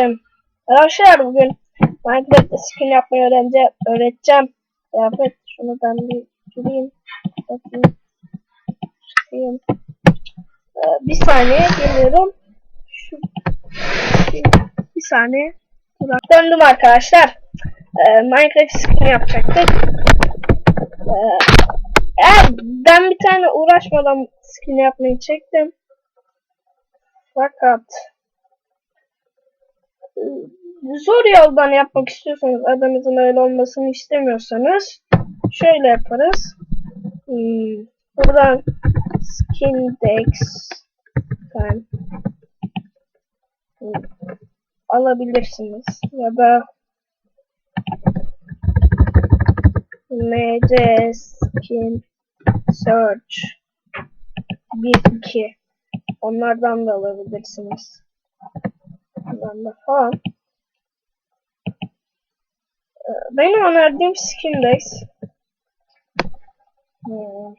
Arkadaşlar bugün Minecraft'ta skin yapmayı öğreneceğim. Öğreteceğim. Kıyafet şunu ben bir gireyim. Bakayım. Çıkayım. Ee, bir saniye geliyorum. Şu, bir saniye. Dur, Döndüm arkadaşlar. Ee, Minecraft skin yapacaktık. Ee, eğer ben bir tane uğraşmadan skin yapmayı çektim. Fakat zor yoldan yapmak istiyorsanız adamızın öyle olmasını istemiyorsanız şöyle yaparız. Hmm, buradan skindex hmm, alabilirsiniz ya da mc skin search 1 2 onlardan da alabilirsiniz. Bundan da falan. Benim önerdiğim. Hı,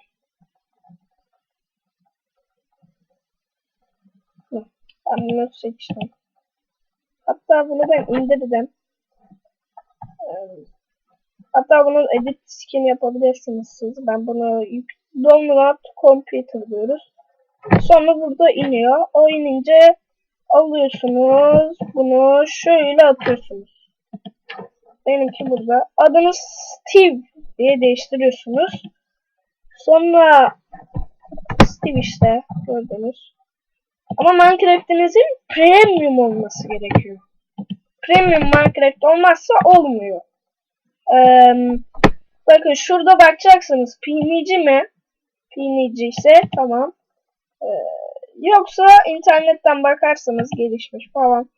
Ben bunu seçtim. Hatta bunu ben indirdim. Ee, Hatta bunu edit skin yapabilirsiniz siz. Ben bunu download computer diyoruz. Sonra burada iniyor. O inince alıyorsunuz. Bunu şöyle atıyorsunuz. Benimki burada. Adını Steve diye değiştiriyorsunuz. Sonra Steve işte gördünüz. Ama Minecraft'inizin premium olması gerekiyor. Premium Minecraft olmazsa olmuyor. Ee, bakın şurada bakacaksınız. PNG mi? PNG ise tamam. Ee, yoksa internetten bakarsanız gelişmiş falan.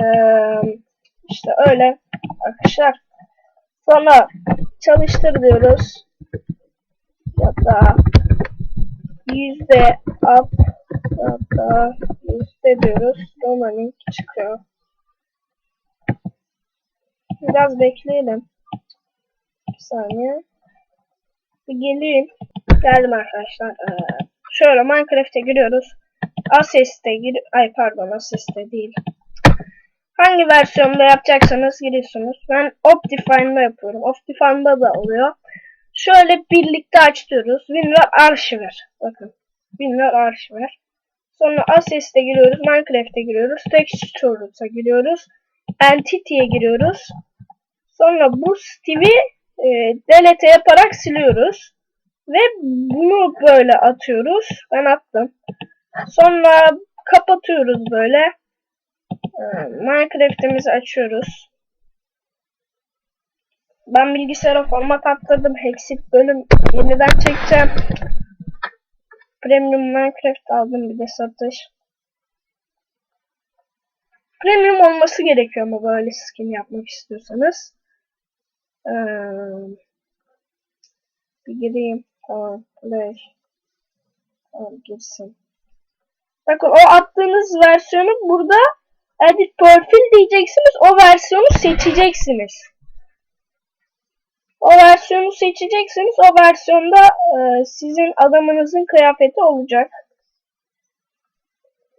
Ee, işte öyle arkadaşlar. Sonra çalıştır diyoruz. Ya da yüzde up ya da yüzde diyoruz. Domain çıkıyor. Biraz bekleyelim. Bir saniye. Bir geleyim. Geldim arkadaşlar. Ee, şöyle Minecraft'e giriyoruz. Assist'e gir... Ay pardon Assist'e değil. Hangi versiyonda yapacaksanız giriyorsunuz. Ben Optifine'da yapıyorum. Optifine'da da oluyor. Şöyle birlikte açıyoruz. WinRAR Archiver. Bakın. WinRAR Archiver. Sonra Assist'e giriyoruz. Minecraft'e giriyoruz. Textures'a giriyoruz. Entity'ye giriyoruz. Sonra bu Steve'i e, delete yaparak siliyoruz. Ve bunu böyle atıyoruz. Ben attım. Sonra kapatıyoruz böyle. Ee, Minecraft'imizi açıyoruz. Ben bilgisayara format attırdım. Hexit bölüm yeniden çekeceğim. Premium Minecraft aldım bir de satış. Premium olması gerekiyor ama böyle skin yapmak istiyorsanız. Ee, bir gireyim. Tamam. Play. Girsin. Bakın o attığınız versiyonu burada edit profil diyeceksiniz. O versiyonu seçeceksiniz. O versiyonu seçeceksiniz. O versiyonda e, sizin adamınızın kıyafeti olacak.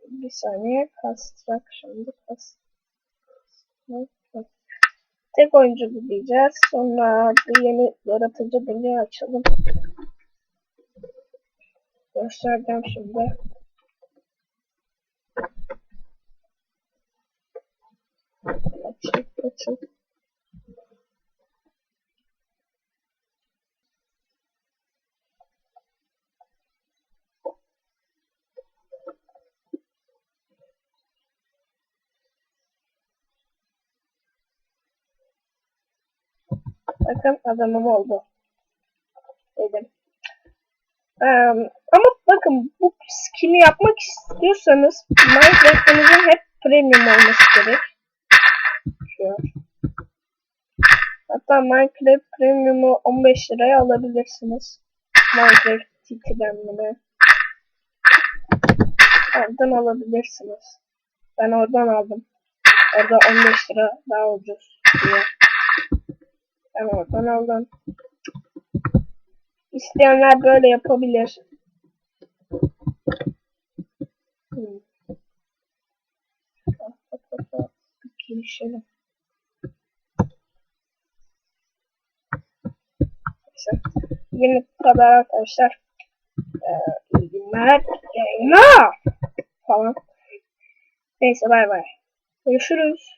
Bir saniye. Construction'da Tek oyuncu diyeceğiz. Sonra bir yeni yaratıcı dünya açalım. Göstereceğim şimdi. Açık açık. Bakın adamım oldu. Dedim. Ama bakın bu skin'i yapmak istiyorsanız Minecraft'ınızın hep premium olması gerek. Hatta Minecraft Premium'u 15 liraya alabilirsiniz. Minecraft bunu. Oradan alabilirsiniz. Ben oradan aldım. Orada 15 lira daha ucuz diye. Ben oradan aldım. İsteyenler böyle yapabilir. Hmm. Bugünlük bu kadar arkadaşlar. Ee, iyi günler. Yayınlar. Falan. Neyse bay bay. Görüşürüz.